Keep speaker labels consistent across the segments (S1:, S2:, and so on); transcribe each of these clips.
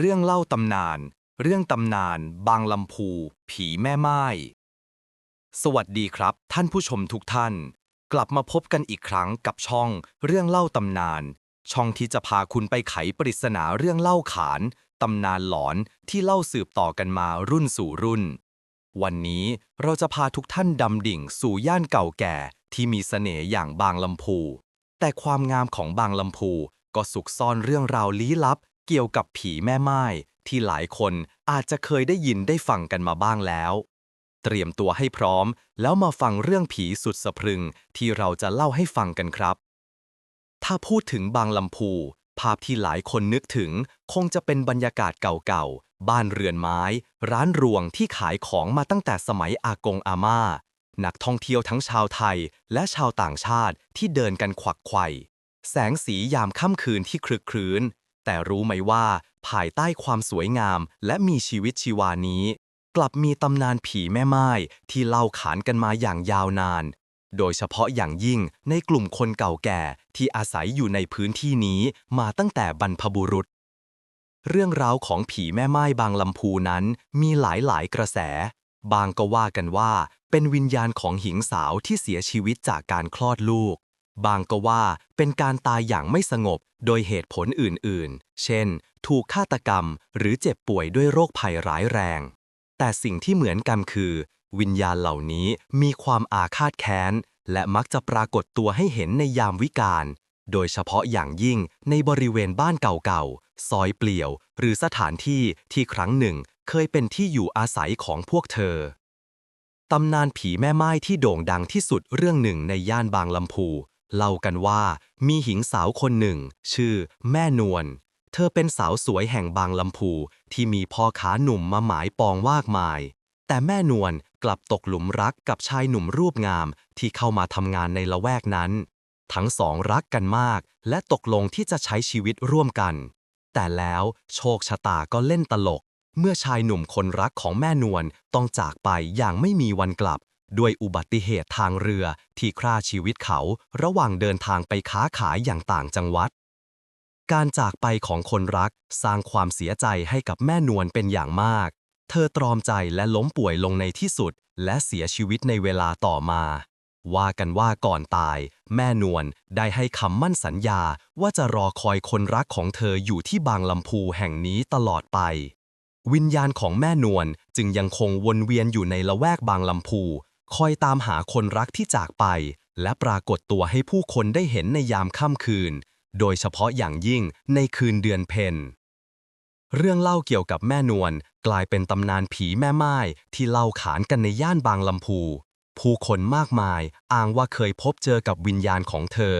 S1: เรื่องเล่าตำนาน เรื่องตำนาน บางลำพู ผีแม่ไม้ สวัสดีครับ ท่านผู้ชมทุกท่าน กลับมาพบกันอีกครั้งกับช่องเรื่องเล่าตำนาน ช่องที่จะพาคุณไปไขปริศนาเรื่องเล่าขาน ตำนานหลอนที่เล่าสืบต่อกันมารุ่นสู่รุ่น วันนี้เราจะพาทุกท่านดำดิ่งสู่ย่านเก่าแก่ที่มีเสน่ห์อย่างบางลำพู แต่ความงามของบางลำพูก็สุกซ่อนเรื่องราวลี้ลับ เกี่ยวกับผีแม่ไม้ที่หลายคนอาจจะเคยได้ยินได้ฟังกันมาบ้างแล้ว เตรียมตัวให้พร้อม แล้วมาฟังเรื่องผีสุดสะพรึงที่เราจะเล่าให้ฟังกันครับ ถ้าพูดถึงบางลำพู ภาพที่หลายคนนึกถึง คงจะเป็นบรรยากาศเก่าๆ บ้านเรือนไม้ ร้านรวงที่ขายของมาตั้งแต่สมัยอากงอาม่า นักท่องเที่ยวทั้งชาวไทยและชาวต่างชาติที่เดินกันขวักไขว่แสงสียามค่ำคืนที่คลึกครื้น แต่รู้ไหมว่า ภายใต้ความสวยงามและมีชีวิตชีวานี้ กลับมีตำนานผีแม่ไม้ที่เล่าขานกันมาอย่างยาวนาน โดยเฉพาะอย่างยิ่งในกลุ่มคนเก่าแก่ที่อาศัยอยู่ในพื้นที่นี้มาตั้งแต่บรรพบุรุษ เรื่องราวของผีแม่ไม้บางลำพูนั้นมีหลายหลายกระแส บางก็ว่ากันว่า เป็นวิญญาณของหญิงสาวที่เสียชีวิตจากการคลอดลูก บางก็ว่าเป็นการตายอย่างไม่สงบโดยเหตุผลอื่นๆ เช่น ถูกฆาตกรรมหรือเจ็บป่วยด้วยโรคภัยร้ายแรง แต่สิ่งที่เหมือนกันคือ วิญญาณเหล่านี้มีความอาฆาตแค้น และมักจะปรากฏตัวให้เห็นในยามวิกาล โดยเฉพาะอย่างยิ่งในบริเวณบ้านเก่าๆ ซอยเปลี่ยว หรือสถานที่ที่ครั้งหนึ่งเคยเป็นที่อยู่อาศัยของพวกเธอตำนานผีแม่ไม้ที่โด่งดังที่สุดเรื่องหนึ่งในย่านบางลำพู เล่ากันว่ามีหญิงสาวคนหนึ่ง ชื่อแม่นวล เธอเป็นสาวสวยแห่งบางลำพูที่มีพ่อค้าหนุ่มมาหมายปองมากมาย แต่แม่นวลกลับตกหลุมรักกับชายหนุ่มรูปงามที่เข้ามาทำงานในละแวกนั้น ทั้งสองรักกันมาก และตกลงที่จะใช้ชีวิตร่วมกัน แต่แล้วโชคชะตาก็เล่นตลก เมื่อชายหนุ่มคนรักของแม่นวลต้องจากไปอย่างไม่มีวันกลับ ด้วยอุบัติเหตุทางเรือที่ฆ่าชีวิตเขาระหว่างเดินทางไปค้าขายอย่างต่างจังหวัด การจากไปของคนรักสร้างความเสียใจให้กับแม่นวลเป็นอย่างมาก เธอตรอมใจและล้มป่วยลงในที่สุด และเสียชีวิตในเวลาต่อมา ว่ากันว่าก่อนตาย แม่นวลได้ให้คำมั่นสัญญาว่าจะรอคอยคนรักของเธออยู่ที่บางลำพูแห่งนี้ตลอดไปวิญญาณของแม่นวลจึงยังคงวนเวียนอยู่ในละแวกบางลำพู คอยตามหาคนรักที่จากไป และปรากฏตัวให้ผู้คนได้เห็นในยามค่ำคืน โดยเฉพาะอย่างยิ่งในคืนเดือนเพ็ญเรื่องเล่าเกี่ยวกับแม่นวลกลายเป็นตำนานผีแม่ไม้ที่เล่าขานกันในย่านบางลำพู ผู้คนมากมายอ้างว่าเคยพบเจอกับวิญญาณของเธอ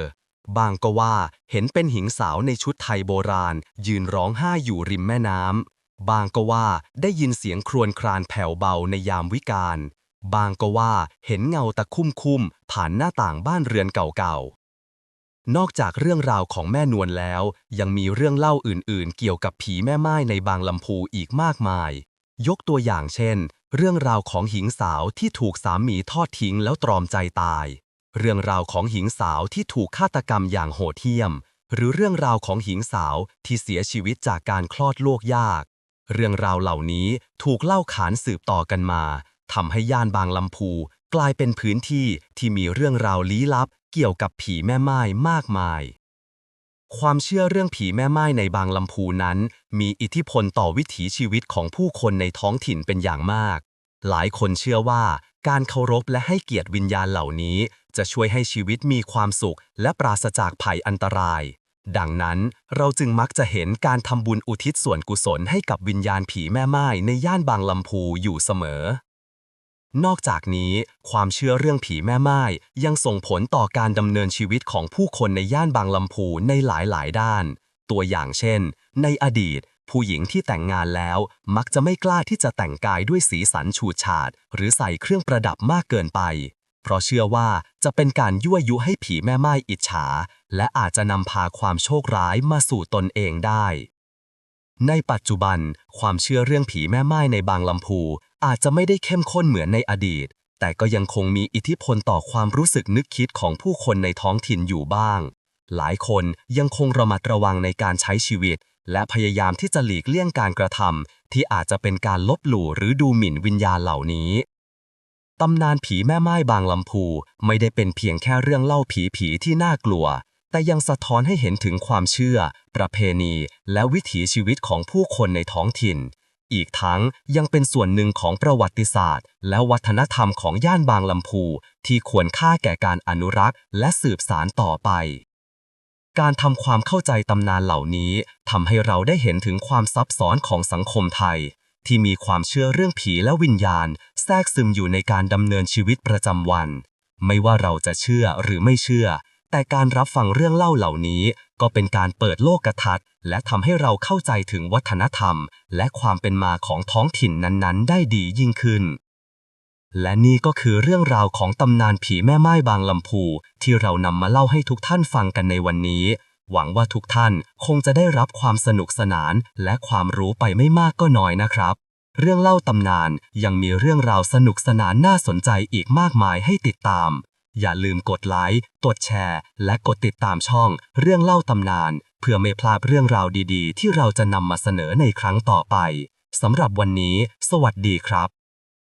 S1: บางก็ว่าเห็นเป็นหญิงสาวในชุดไทยโบราณ ยืนร้องไห้อยู่ริมแม่น้ำบางก็ว่าได้ยินเสียงครวญครางแผ่วเบาในยามวิกาล บางก็ว่าเห็นเงาตะคุ่มคุ่มผ่านหน้าต่างบ้านเรือนเก่าๆ นอกจากเรื่องราวของแม่นวลแล้ว ยังมีเรื่องเล่าอื่นๆ เกี่ยวกับผีแม่ไม้ในบางลำพูอีกมากมาย ยกตัวอย่างเช่น เรื่องราวของหญิงสาวที่ถูกสามีทอดทิ้งแล้วตรอมใจตาย เรื่องราวของหญิงสาวที่ถูกฆาตกรรมอย่างโหดเหี้ยม หรือเรื่องราวของหญิงสาวที่เสียชีวิตจากการคลอดลูกยาก เรื่องราวเหล่านี้ถูกเล่าขานสืบต่อกันมา ทำให้ย่านบางลำพูกลายเป็นพื้นที่ที่มีเรื่องราวลี้ลับเกี่ยวกับผีแม่ไม้มากมาย ความเชื่อเรื่องผีแม่ไม้ในบางลำพูนั้น มีอิทธิพลต่อวิถีชีวิตของผู้คนในท้องถิ่นเป็นอย่างมาก หลายคนเชื่อว่าการเคารพและให้เกียรติวิญญาณเหล่านี้ จะช่วยให้ชีวิตมีความสุข และปราศจากภัยอันตราย ดังนั้นเราจึงมักจะเห็นการทำบุญอุทิศส่วนกุศลให้กับวิญญาณผีแม่ไม้ในย่านบางลำพูอยู่เสมอ นอกจากนี้ ความเชื่อเรื่องผีแม่ไม้ยังส่งผลต่อการดำเนินชีวิตของผู้คนในย่านบางลำพูในหลายๆ ด้าน ตัวอย่างเช่น ในอดีต ผู้หญิงที่แต่งงานแล้วมักจะไม่กล้าที่จะแต่งกายด้วยสีสันฉูดฉาด หรือใส่เครื่องประดับมากเกินไป เพราะเชื่อว่าจะเป็นการยั่วยุให้ผีแม่ไม้อิจฉา และอาจจะนำพาความโชคร้ายมาสู่ตนเองได้ ในปัจจุบัน ความเชื่อเรื่องผีแม่ไม้ในบางลำพู อาจจะไม่ได้เข้มข้นเหมือนในอดีต แต่ก็ยังคงมีอิทธิพลต่อความรู้สึกนึกคิดของผู้คนในท้องถิ่นอยู่บ้าง หลายคนยังคงระมัดระวังในการใช้ชีวิต
S2: และพยายามที่จะหลีกเลี่ยงการกระทำที่อาจจะเป็นการลบหลู่หรือดูหมิ่นวิญญาณเหล่านี้ตำนานผีแม่ไม้บางลำพู ไม่ได้เป็นเพียงแค่เรื่องเล่าผีๆที่น่ากลัว แต่ยังสะท้อนให้เห็นถึงความเชื่อ ประเพณี และวิถีชีวิตของผู้คนในท้องถิ่น อีกทั้งยังเป็นส่วนหนึ่งของประวัติศาสตร์ และวัฒนธรรมของย่านบางลำพู ที่ควรค่าแก่การอนุรักษ์ และสืบสารต่อไปการทำความเข้าใจตำนานเหล่านี้ทำให้เราได้เห็นถึงความซับซ้อนของสังคมไทย ที่มีความเชื่อเรื่องผีและวิญญาณ แทรกซึมอยู่ในการดำเนินชีวิตประจำวัน ไม่ว่าเราจะเชื่อหรือไม่เชื่อ แต่การรับฟังเรื่องเล่าเหล่านี้ ก็เป็นการเปิดโลกทัศน์และทำให้เราเข้าใจถึงวัฒนธรรม และความเป็นมาของท้องถิ่นนั้นๆ ได้ดียิ่งขึ้น และนี่ก็คือเรื่องราวของตำนานผีแม่ไม้บางลำพู ที่เรานำมาเล่าให้ทุกท่านฟังกันในวันนี้ หวังว่าทุกท่านคงจะได้รับความสนุกสนานและความรู้ไปไม่มากก็น้อยนะครับ เรื่องเล่าตำนานยังมีเรื่องราวสนุกสนานน่าสนใจอีกมากมายให้ติดตาม อย่าลืมกดไลค์ กดแชร์ และกดติดตามช่อง เรื่องเล่าตำนาน เพื่อไม่พลาดเรื่องราวดีๆ ที่เราจะนำมาเสนอในครั้งต่อไปสำหรับวันนี้ สวัสดีครับ